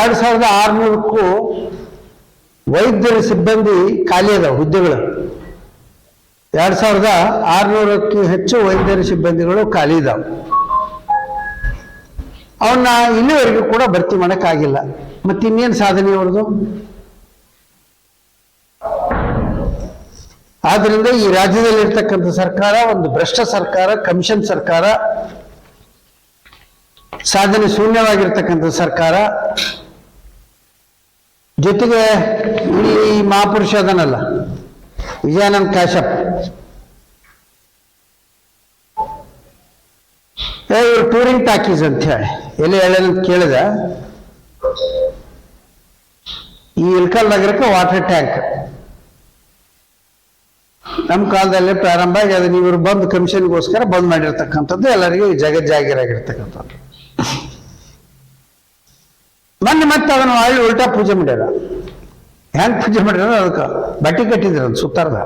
ಎರಡ್ ಸಾವಿರದ ಆರ್ನೂರಕ್ಕೂ ವೈದ್ಯರ ಸಿಬ್ಬಂದಿ ಖಾಲಿ ಅದಾವ, ಹುದ್ದೆಗಳು. ಎರಡ್ ಸಾವಿರದ ಆರುನೂರಕ್ಕೂ ಹೆಚ್ಚು ವೈದ್ಯರ ಸಿಬ್ಬಂದಿಗಳು ಖಾಲಿ ಇದಾವೆ. ಅವನ್ನ ಇಲ್ಲಿವರೆಗೂ ಕೂಡ ಭರ್ತಿ ಮಾಡೋಕ್ಕಾಗಿಲ್ಲ. ಮತ್ತೆ ಇನ್ನೇನು ಸಾಧನೆ ಅವ್ರದ್ದು ಆದ್ರಿಂದ ಈ ರಾಜ್ಯದಲ್ಲಿ ಇರ್ತಕ್ಕಂಥ ಸರ್ಕಾರ, ಒಂದು ಭ್ರಷ್ಟ ಸರ್ಕಾರ, ಕಮಿಷನ್ ಸರ್ಕಾರ, ಸಾಧನೆ ಶೂನ್ಯವಾಗಿರ್ತಕ್ಕಂಥ ಸರ್ಕಾರ ಜೊತೆಗೆ ಈ ಮಹಾಪುರುಷ ಅದನಲ್ಲ, ವಿಜಯಾನಂದ್ ಕಾಶ್ಯಪ್. ಇವ್ರು ಟೂರಿಂಗ್ ಟಾಕೀಸ್ ಅಂತ ಹೇಳಿ. ಎಲ್ಲಿ ಹೇಳಂತ ಕೇಳಿದ? ಈ ಇಲ್ಕಲ್ ನಗರಕ್ಕೆ ವಾಟರ್ ಟ್ಯಾಂಕ್. ನಮ್ಮ ಕಾಲದಲ್ಲಿ ಪ್ರಾರಂಭ ಆಗಿ ಅದನ್ನ ಇವರು ಬಂದು ಕಮಿಷನ್ಗೋಸ್ಕರ ಬಂದ್ ಮಾಡಿರ್ತಕ್ಕಂಥದ್ದು ಎಲ್ಲರಿಗೂ ಜಗಜ್ಜಾಗಿರಾಗಿರ್ತಕ್ಕಂಥದ್ದು. ಮೊನ್ನೆ ಮತ್ತೆ ಅದನ್ನು ಹಳ್ಳಿ ಉಲ್ಟಾ ಪೂಜೆ ಮಾಡ್ಯಾರ. ಹೆಂಗೆ ಪೂಜೆ ಮಾಡ್ಯಾರ ಅದಕ್ಕೆ ಬಟ್ಟೆ ಕಟ್ಟಿದ್ರು ಅದು ಸುತ್ತಾರ್ದ.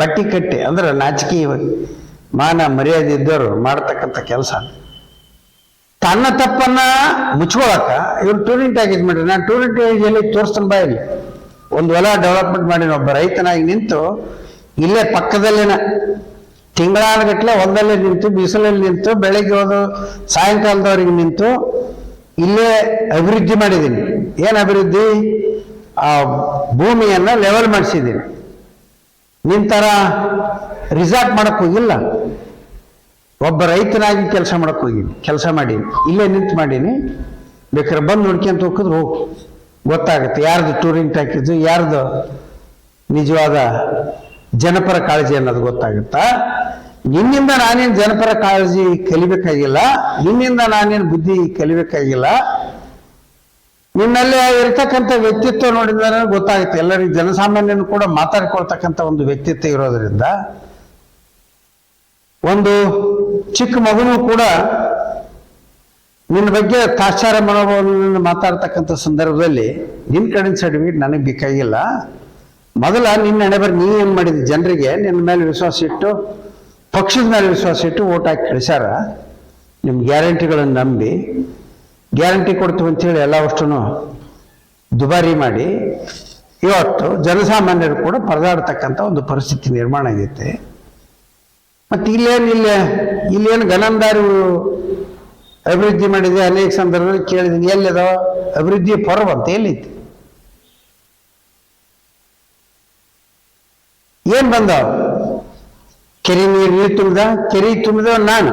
ಬಟ್ಟೆ ಕಟ್ಟಿ ಅಂದ್ರೆ ನಾಚಿಕೆ ಮಾನ ಮರ್ಯಾದೆ ಇದ್ದವರು ಮಾಡ್ತಕ್ಕಂಥ ಕೆಲಸ. ತನ್ನ ತಪ್ಪನ್ನ ಮುಚ್ಕೊಳಕ ಇವ್ರು ಟೂರಿಂಟ್ ಆಗಿದ್ ಮಾಡ್ರಿ ನಾನು ಟೂರಿಂಟ್ ಟ್ಯಾಗೇಜಲ್ಲಿ ತೋರಿಸ್ತಾನೆ ಬಾಯಲ್ಲಿ ಒಂದು ಹೊಲ ಡೆವಲಪ್ಮೆಂಟ್ ಮಾಡಿ ಒಬ್ಬ ರೈತನಾಗಿ ನಿಂತು ಇಲ್ಲೇ ಪಕ್ಕದಲ್ಲಿನ ತಿಂಗಳಾನಗಟ್ಲೆ ಹೊಲದಲ್ಲೇ ನಿಂತು, ಬಿಸಿಲಲ್ಲಿ ನಿಂತು, ಬೆಳಗ್ಗೆ ಹೋದ ಸಾಯಂಕಾಲದವರೆಗೆ ನಿಂತು ಇಲ್ಲೇ ಅಭಿವೃದ್ಧಿ ಮಾಡಿದ್ದೀನಿ. ಏನು ಅಭಿವೃದ್ಧಿ? ಆ ಭೂಮಿಯನ್ನು ಲೆವೆಲ್ ಮಾಡಿಸಿದ್ದೀನಿ. ನಿಂತರ ರಿಸಾರ್ಟ್ ಮಾಡಕ್ಕೆ ಹೋಗಿಲ್ಲ. ಒಬ್ಬ ರೈತನಾಗಿ ಕೆಲಸ ಮಾಡೋಕೆ ಹೋಗಿನಿ ಕೆಲಸ ಮಾಡೀನಿ. ಇಲ್ಲೇ ನಿಂತು ಮಾಡೀನಿ. ಬೇಕಾದ್ರೆ ಬಂದು ನೋಡ್ಕೊಂತ ಹೋಗಿದ್ರು ಹೋಗಿ. ಗೊತ್ತಾಗುತ್ತೆ. ಯಾರ್ದು ಟೂರಿಂಗ್ ಟ್ಯಾಕಿದ್ದು ಯಾರ್ದು ನಿಜವಾದ ಜನಪರ ಕಾಳಜಿ ಅನ್ನೋದು ಗೊತ್ತಾಗುತ್ತಾ? ನಿನ್ನಿಂದ ನಾನೇನು ಜನಪರ ಕಾಳಜಿ ಕಲಿಬೇಕಾಗಿಲ್ಲ, ನಿನ್ನಿಂದ ನಾನೇನು ಬುದ್ಧಿ ಕಲಿಬೇಕಾಗಿಲ್ಲ, ನಿನ್ನಲ್ಲಿ ಇರ್ತಕ್ಕಂಥ ವ್ಯಕ್ತಿತ್ವ ನೋಡಿದ್ರೆ ಗೊತ್ತಾಗುತ್ತೆ ಎಲ್ಲರಿಗೂ ಜನಸಾಮಾನ್ಯನು ಕೂಡ ಮಾತಾಡ್ಕೊಳ್ತಕ್ಕಂಥ ಒಂದು ವ್ಯಕ್ತಿತ್ವ ಇರೋದರಿಂದ ಒಂದು ಚಿಕ್ಕ ಮಗನೂ ಕೂಡ ನಿನ್ನ ಬಗ್ಗೆ ತಾಶ್ಚಾರ ಮನೋಭಾವದಿಂದ ಮಾತಾಡ್ತಕ್ಕಂಥ ಸಂದರ್ಭದಲ್ಲಿ ನಿನ್ನ ಕಡೆಯಿಂದ ಸರ್ಟಿಫಿಕೇಟ್ ನನಗೆ ಬೇಕಾಗಿಲ್ಲ. ಮೊದಲ ನಿನ್ನ ಹಣೆ ನೀ ಏನು ಮಾಡಿದ? ಜನರಿಗೆ ನಿನ್ನ ಮೇಲೆ ವಿಶ್ವಾಸ ಇಟ್ಟು ಪಕ್ಷದ ಮೇಲೆ ವಿಶ್ವಾಸ ಇಟ್ಟು ಓಟ್ ಹಾಕಿ ಕಳಿಸ್ಯಾರ ನಿಮ್ಮ ಗ್ಯಾರಂಟಿಗಳನ್ನು ನಂಬಿ, ಗ್ಯಾರಂಟಿ ಕೊಡ್ತೀವಿ ಅಂತೇಳಿ ಎಲ್ಲ ಅಷ್ಟು ದುಬಾರಿ ಮಾಡಿ, ಇವತ್ತು ಜನಸಾಮಾನ್ಯರು ಕೂಡ ಪರದಾಡ್ತಕ್ಕಂಥ ಒಂದು ಪರಿಸ್ಥಿತಿ ನಿರ್ಮಾಣ ಆಗೈತೆ. ಮತ್ತು ಇಲ್ಲೇನು ಇಲ್ಲೇ, ಇಲ್ಲೇನು ಗನಂದಾರಿ ಅಭಿವೃದ್ಧಿ ಮಾಡಿದೆ, ಅನೇಕ ಸಂದರ್ಭದಲ್ಲಿ ಕೇಳಿದ್ದೀನಿ ಎಲ್ಲಿದಾವ ಅಭಿವೃದ್ಧಿ ಪರ್ವ ಅಂತ ಎಲ್ಲೈತಿ ಏನು ಬಂದಾವ ಕೆರೆ ನೀರು ನೀರು ತುಂಬಿದ? ಕೆರೆ ತುಂಬಿದ ನಾನು.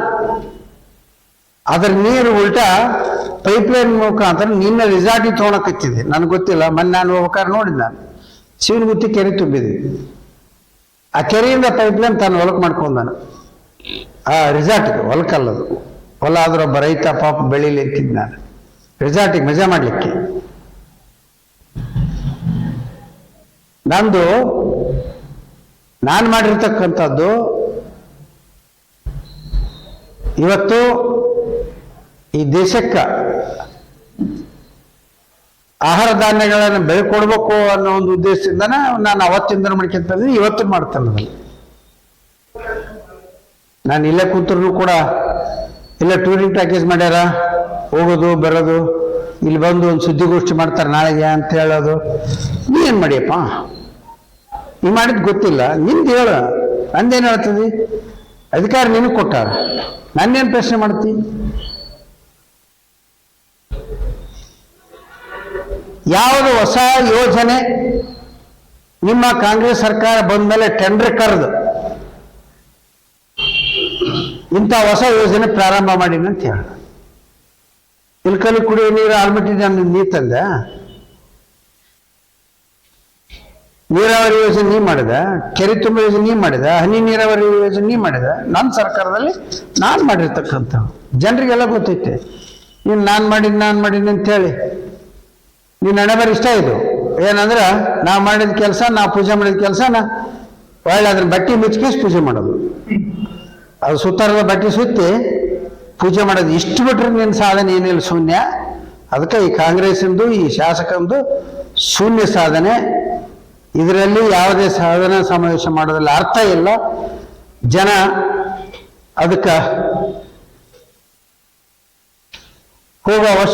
ಅದ್ರ ನೀರು ಉಲ್ಟಾ ಪೈಪ್ಲೈನ್ ಮುಖಾಂತರ ನಿನ್ನ ರಿಸಾರ್ಟಿಗೆ ತೊಗೊಳಕತ್ತಿದೆ ನನಗೆ ಗೊತ್ತಿಲ್ಲ ಮೊನ್ನೆ ನಾನು ಹೋಗ್ಬೇಕಾದ್ರೆ ನೋಡಿದ್ ನಾನು. ಶಿವನಗುತ್ತಿ ಕೆರೆ ತುಂಬಿದೆ. ಆ ಕೆರೆಯಿಂದ ಪೈಪ್ಲೈನ್ ತಾನು ಹೊಲಕ್ ಮಾಡ್ಕೊಂಡ್ ನಾನು. ಆ ರಿಸಾರ್ಟ್ಗೆ ಹೊಲಕ್ಕಲ್ಲದು ಹೊಲ ಆದ್ರೆ ಒಬ್ಬ ರೈತ ಪಾಪ ಬೆಳೀಲಿ ಅಂತಿದ್ದು ನಾನು. ರಿಸಾರ್ಟಿಗೆ ಮಜಾ ಮಾಡ್ಲಿಕ್ಕೆ. ನಂದು, ನಾನು ಮಾಡಿರ್ತಕ್ಕಂಥದ್ದು ಇವತ್ತು ಈ ದೇಶಕ್ಕೆ ಆಹಾರ ಧಾನ್ಯಗಳನ್ನು ಬೆಳ್ಕೊಡ್ಬೇಕು ಅನ್ನೋ ಒಂದು ಉದ್ದೇಶದಿಂದನೇ ನಾನು ಅವತ್ತಿಂದ ಮಾಡ್ಕೊಂತ ಇವತ್ತು ಮಾಡ್ತೇನೆ ನಾನು ಇಲ್ಲೇ ಕೂತ್ರು ಕೂಡ ಇಲ್ಲ ಟೂರಿಂಗ್ ಪ್ಯಾಕೇಜ್ ಮಾಡ್ಯಾರ, ಹೋಗೋದು, ಬರೋದು, ಇಲ್ಲಿ ಬಂದು ಒಂದು ಸುದ್ದಿಗೋಷ್ಠಿ ಮಾಡ್ತಾರೆ ನಾಳೆಗೆ ಅಂತ ಹೇಳೋದು. ನೀ ಏನು ಮಾಡಿಯಪ್ಪ? ನೀ ಮಾಡಿದ್ ಗೊತ್ತಿಲ್ಲ. ನಿಂದು ಹೇಳು. ಅಂದೇನು ಹೇಳ್ತದೆ ಅಧಿಕಾರ ನಿನಗೆ ಕೊಟ್ಟಾರ ನಾನೇನು ಪ್ರಶ್ನೆ ಮಾಡ್ತಿ? ಯಾವುದು ಹೊಸ ಯೋಜನೆ? ನಿಮ್ಮ ಕಾಂಗ್ರೆಸ್ ಸರ್ಕಾರ ಬಂದ ಮೇಲೆ ಟೆಂಡರ್ ಕರೆದು. ಇಂಥ ಹೊಸ ಯೋಜನೆ ಪ್ರಾರಂಭ ಮಾಡಿನ ಅಂತ ಹೇಳ. ಇಲ್ಕಲ್ಲಿ ಕುಡಿಯೋ ನೀರು ಆಲ್ಮಟ್ಟಿ ನಾನು ನೀರು ತಂದೆ? ನೀರಾವರಿ ಯೋಜನೆ ನೀ ಮಾಡಿದ, ಕೆರೆ ತುಂಬ ಯೋಜನೆ ನೀ ಮಾಡಿದ, ಹನಿ ನೀರಾವರಿ ಯೋಜನೆ ನೀ ಮಾಡಿದ ನನ್ನ ಸರ್ಕಾರದಲ್ಲಿ ನಾನು ಮಾಡಿರ್ತಕ್ಕಂಥ, ಜನರಿಗೆಲ್ಲ ಗೊತ್ತೈತೆ. ನೀನು ನಾನು ಮಾಡಿದ್ದು ನಾನು ಮಾಡೀನಿ ಅಂತೇಳಿ. ನಿನ್ನ ಹಣೆ ಬರ ಇಷ್ಟ ಇದು. ಏನಂದ್ರೆ ನಾವು ಮಾಡಿದ ಕೆಲಸ ನಾವು ಪೂಜೆ ಮಾಡಿದ ಕೆಲಸನ ನಾ ಒಳ್ಳೆ ಅದ್ರ ಬಟ್ಟೆ ಮುಚ್ಕೇಸಿ ಪೂಜೆ ಮಾಡೋದು. ಅದು ಸುತ್ತಾರದ ಬಟ್ಟೆ ಸುತ್ತಿ ಪೂಜೆ ಮಾಡೋದು. ಇಷ್ಟು ಬಿಟ್ರೆ ನಿನ್ನ ಸಾಧನೆ ಏನಿಲ್ಲ ಶೂನ್ಯ. ಅದಕ್ಕೆ ಈ ಕಾಂಗ್ರೆಸ್ಸಿಂದು, ಈ ಶಾಸಕಂದು ಶೂನ್ಯ ಸಾಧನೆ. ಇದರಲ್ಲಿ ಯಾವುದೇ ಸಾಧನ ಸಮಾವೇಶ ಮಾಡೋದ್ರಲ್ಲಿ ಅರ್ಥ ಇಲ್ಲ. ಜನ ಅದಕ್ಕೆ ಹೋಗೋ ಅವಶ್ಯ